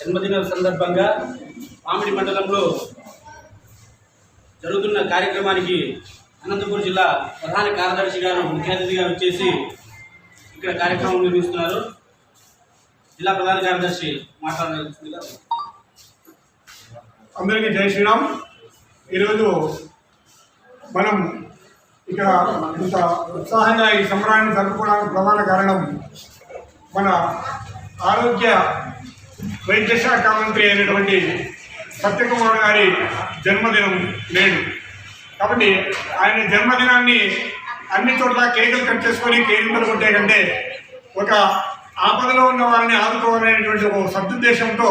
జన్మదిన సందర్భంగా మామిడి మండలంలో జరుగుతున్న కార్యక్రమానికి అనంతపురం జిల్లా ప్రధాన కార్యదర్శి గారు ముఖ్య అతిథిగా వచ్చేసి ఇక్కడ కార్యక్రమం నిర్వహిస్తున్నారు. జిల్లా ప్రధాన కార్యదర్శి మాట్లాడాల్సిందిగా అందరికీ జై శ్రీరామ్. ఈరోజు మనం ఇక్కడ ఇంత ఉత్సాహంగా ఈ సంబరాన్ని జరుపుకోవడానికి ప్రధాన కారణం మన ఆరోగ్య వైద్య శాఖ మంత్రి అయినటువంటి సత్యకుమార్ గారి జన్మదినం నేడు. కాబట్టి ఆయన జన్మదినాన్ని అన్ని చోట్ల కేకులు కట్ చేసుకొని కేకులు కొట్టే కంటే ఒక ఆపదలో ఉన్న వారిని ఆదుకోవాలనేటువంటి ఒక సదుద్దేశంతో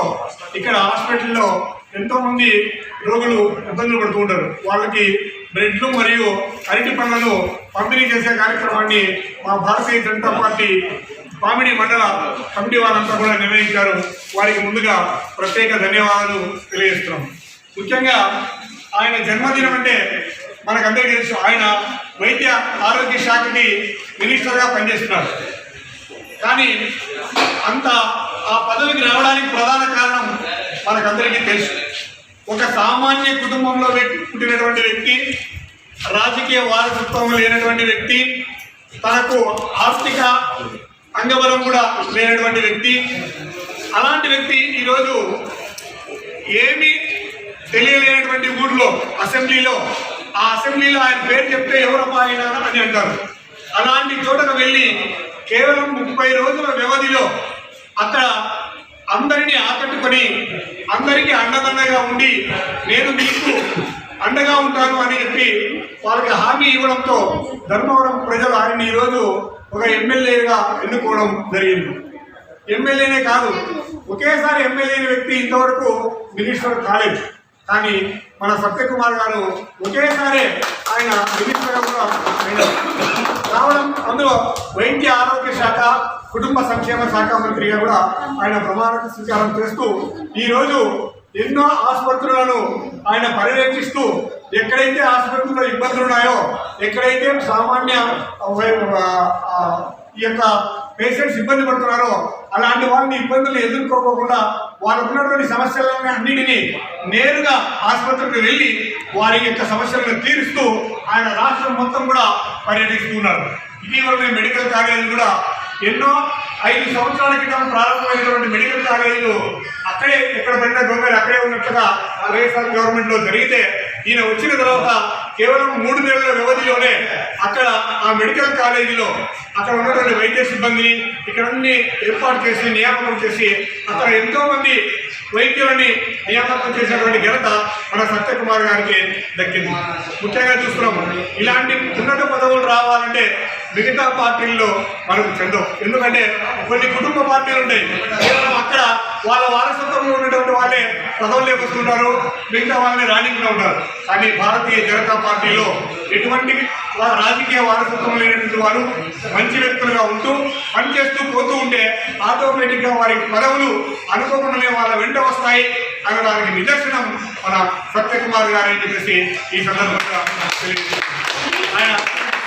ఇక్కడ హాస్పిటల్లో ఎంతోమంది రోగులు ఇబ్బందులు పడుతూ ఉంటారు. వాళ్ళకి బ్రెడ్లు మరియు అరటి పళ్ళను పంపిణీ చేసే కార్యక్రమాన్ని మా భారతీయ జనతా పార్టీ పామిడి మండల కమిటీ వారంతా కూడా నిర్ణయించారు. వారికి ముందుగా ప్రత్యేక ధన్యవాదాలు తెలియజేస్తున్నాం. ముఖ్యంగా ఆయన జన్మదినం అంటే మనకందరికీ తెలుసు ఆయన వైద్య ఆరోగ్య శాఖకి మినిస్టర్గా పనిచేస్తున్నారు. కానీ అంత ఆ పదవికి రావడానికి ప్రధాన కారణం మనకందరికీ తెలుసు. ఒక సామాన్య కుటుంబంలో పుట్టినటువంటి వ్యక్తి రాజకీయ వారసత్వం లేనటువంటి వ్యక్తి తనకు ఆర్థిక అంగబలం కూడా లేనటువంటి వ్యక్తి. అలాంటి వ్యక్తి ఈరోజు ఏమీ తెలియలేనటువంటి ఊర్లో అసెంబ్లీలో ఆ అసెంబ్లీలో ఆయన పేరు చెప్తే ఎవరమ్మా ఆయన అని అంటారు. అలాంటి చోటకు వెళ్ళి కేవలం ముప్పై రోజుల వ్యవధిలో అక్కడ అందరినీ ఆకట్టుకొని అందరికీ అండదండగా ఉండి నేను మీకు అండగా ఉంటాను అని చెప్పి వాళ్ళకి హామీ ఇవ్వడంతో ధర్మవరం ప్రజలు ఆయన్ని ఈరోజు ఒక ఎమ్మెల్యేగా ఎన్నుకోవడం జరిగింది. ఎమ్మెల్యేనే కాదు ఒకేసారి ఎమ్మెల్యే వ్యక్తి ఇంతవరకు మినిస్టర్ కాలేదు. కానీ మన సత్యకుమార్ గారు ఒకేసారి ఆయన మినిస్టర్గా కూడా రావడం అందులో వైద్య ఆరోగ్య శాఖ కుటుంబ సంక్షేమ శాఖ మంత్రిగా కూడా ఆయన ప్రమాణ స్వీకారం చేస్తూ ఈరోజు ఎన్నో ఆసుపత్రులను ఆయన పర్యవేక్షిస్తూ ఎక్కడైతే ఆసుపత్రిలో ఇబ్బందులు ఉన్నాయో ఎక్కడైతే సామాన్య ఈ యొక్క పేషెంట్స్ ఇబ్బంది పడుతున్నారో అలాంటి వాళ్ళని ఇబ్బందులు ఎదుర్కోకుండా వాళ్ళకు ఉన్నటువంటి సమస్యలను అన్నిటినీ నేరుగా ఆసుపత్రికి వెళ్ళి వారి యొక్క సమస్యలను తీరుస్తూ ఆయన రాష్ట్రం మొత్తం కూడా పర్యటిస్తున్నారు ఇటీవల మేము మెడికల్ కాలేజీలు కూడా ఎన్నో ఐదు సంవత్సరాల క్రితం ప్రారంభమైనటువంటి మెడికల్ కాలేజీలు అక్కడే ఎక్కడ పడిన దొంగలు అక్కడే ఉన్నట్లుగా వైఎస్ఆర్ గవర్నమెంట్లో జరిగితే ఈయన వచ్చిన తర్వాత కేవలం మూడు నెలల వ్యవధిలోనే అక్కడ ఆ మెడికల్ కాలేజీలో అక్కడ ఉన్నటువంటి వైద్య సిబ్బందిని ఇక్కడన్ని ఏర్పాటు చేసి నియామకం చేసి అక్కడ ఎంతోమంది వైద్యులని నియామకం చేసినటువంటి ఘనత మన సత్యకుమార్ గారికి దక్కింది. ముఖ్యంగా చూస్తున్నాం ఇలాంటి ఉన్నత పదవులు రావాలంటే మిగతా పార్టీల్లో మనకు చెందవు. ఎందుకంటే కొన్ని కుటుంబ పార్టీలు ఉంటాయి. కేవలం అక్కడ వాళ్ళ వారసత్వంలో ఉన్నటువంటి వాళ్ళే పదవుల్లోకి వస్తుంటారు. మిగతా వాళ్ళని రాణింగ్లో ఉంటారు. కానీ భారతీయ జనతా పార్టీలో ఎటువంటి రాజకీయ వారసత్వం లేనటువంటి వారు మంచి వ్యక్తులుగా ఉంటూ పనిచేస్తూ పోతూ ఉంటే ఆటోమేటిక్గా వారి పదవులు అనుకోకుండానే వాళ్ళ వెంట వస్తాయి అనడానికి నిదర్శనం మన సత్యకుమార్ గారు అని చెప్పేసి ఈ సందర్భంగా తెలియజేస్తున్నాను. ఆయన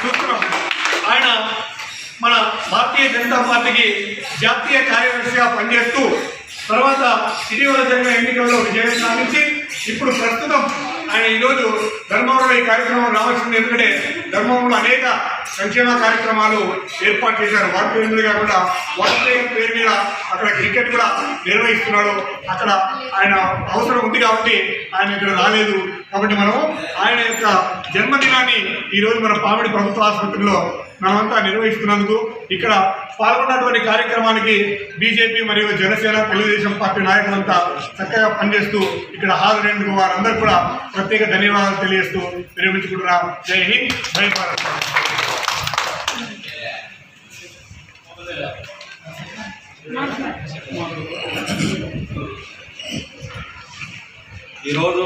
చూస్తున్నాం. ఆయన మన భారతీయ జనతా పార్టీకి జాతీయ కార్యదర్శిగా పనిచేస్తూ తర్వాత ఇటీవల జరిగిన ఎన్నికల్లో విజయం సాధించి ఇప్పుడు ప్రస్తుతం ఆయన ఈరోజు ధర్మవరంలో ఈ కార్యక్రమం రావాల్సింది. ఎందుకంటే ధర్మవరంలో అనేక సంక్షేమ కార్యక్రమాలు ఏర్పాటు చేశారు. వాటి పేరు కాకుండా వాటి పేరు మీద అక్కడ క్రికెట్ కూడా నిర్వహిస్తున్నాడు. అక్కడ ఆయన అవసరం ఉంది కాబట్టి ఆయన ఇక్కడ రాలేదు. కాబట్టి మనం ఆయన యొక్క జన్మదినాన్ని ఈరోజు మన పామిడి ప్రభుత్వ ఆసుపత్రిలో మనమంతా నిర్వహిస్తున్నందుకు ఇక్కడ పాల్గొన్నటువంటి కార్యక్రమానికి బీజేపీ మరియు జనసేన తెలుగుదేశం పార్టీ నాయకులంతా చక్కగా పనిచేస్తూ ఇక్కడ హాజరైనందుకు వారందరూ కూడా ప్రత్యేక ధన్యవాదాలు తెలియజేస్తూ విరమించుకుంటున్నా. జై హింద్ జై భారత్. ఈరోజు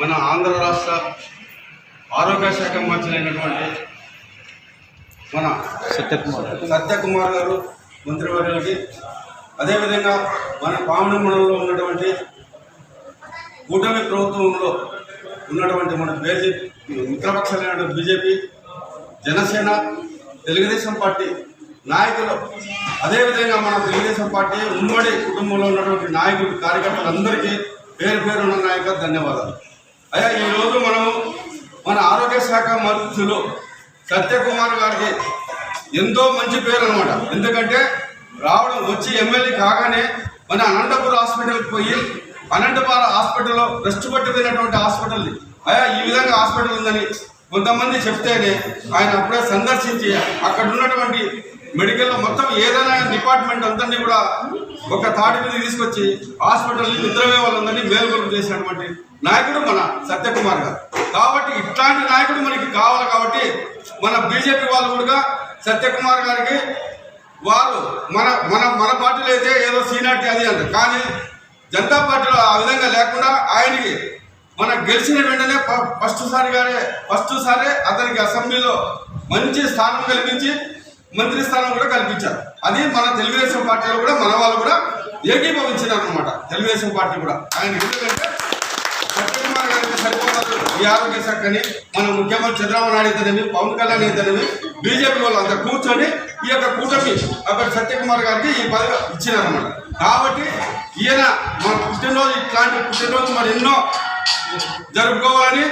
మన ఆంధ్ర రాష్ట్ర ఆరోగ్య శాఖ మంత్రి అయినటువంటి మన సత్యకుమార్ సత్యకుమార్ గారు మంత్రివర్యులకి. అదేవిధంగా మన పావన మండలంలో ఉన్నటువంటి కూటమి ప్రభుత్వంలో ఉన్నటువంటి మన బీజేపీ మిత్రపక్షాలైన బీజేపీ జనసేన తెలుగుదేశం పార్టీ నాయకులు అదేవిధంగా మన తెలుగుదేశం పార్టీ ఉమ్మడి కుటుంబంలో ఉన్నటువంటి నాయకులు కార్యకర్తలందరికీ పేరు పేరున్న నాయక ధన్యవాదాలు. అయ్యా ఈరోజు మనము మన ఆరోగ్య శాఖ మంత్రులు సత్యకుమార్ గారికి ఎంతో మంచి పేరు అనమాట ఎందుకంటే రావడం వచ్చి ఎమ్మెల్యే కాగానే మన అనంతపురం హాస్పిటల్కి పోయి అనంతపురం హాస్పిటల్లో రెస్ట్ పట్టిపోయినటువంటి హాస్పిటల్ అయ్యా ఈ విధంగా హాస్పిటల్ ఉందని కొంతమంది చెప్తేనే ఆయన అప్పుడే సందర్శించి అక్కడ ఉన్నటువంటి మెడికల్లో మొత్తం ఏదైనా డిపార్ట్మెంట్ అంతని కూడా ఒక తాటి మీద తీసుకొచ్చి హాస్పిటల్ని నిద్రవే వాళ్ళందరినీ మేలుకొలుపు చేసినటువంటి నాయకుడు మన సత్యకుమార్ గారు. కాబట్టి ఇట్లాంటి నాయకుడు మనకి కావాలి కాబట్టి మన బీజేపీ వాళ్ళు కూడా సత్యకుమార్ గారికి వారు మన మన మన పార్టీలో అయితే ఏదో సీనియారిటీ అది అంటారు. కానీ జనతా పార్టీలో ఆ విధంగా లేకుండా ఆయనకి మన గెలిచిన వెంటనే ఫ- ఫస్ట్ సారిగానే ఫస్ట్ సారే అతనికి అసెంబ్లీలో మంచి స్థానం కల్పించి మంత్రి స్థానం కూడా కల్పించారు. అది మన తెలుగుదేశం పార్టీలో కూడా మన వాళ్ళు కూడా ఏకీభవించినారు అనమాట తెలుగుదేశం పార్టీ కూడా. ఆయన ఎందుకంటే ఈ ఆరోగ్య శాఖని మన ముఖ్యమంత్రి చంద్రబాబు నాయుడు అయితేనేమి పవన్ కళ్యాణ్ అయితేనేమి బీజేపీ వాళ్ళు అంతా కూర్చొని ఈ యొక్క కూటమి అక్కడ సత్యకుమార్ గారికి ఈ పదవి ఇచ్చినారన్నమాట. కాబట్టి ఈయన మన పుట్టినరోజు ఇట్లాంటి పుట్టినరోజు మరి ఎన్నో జరుపుకోవాలని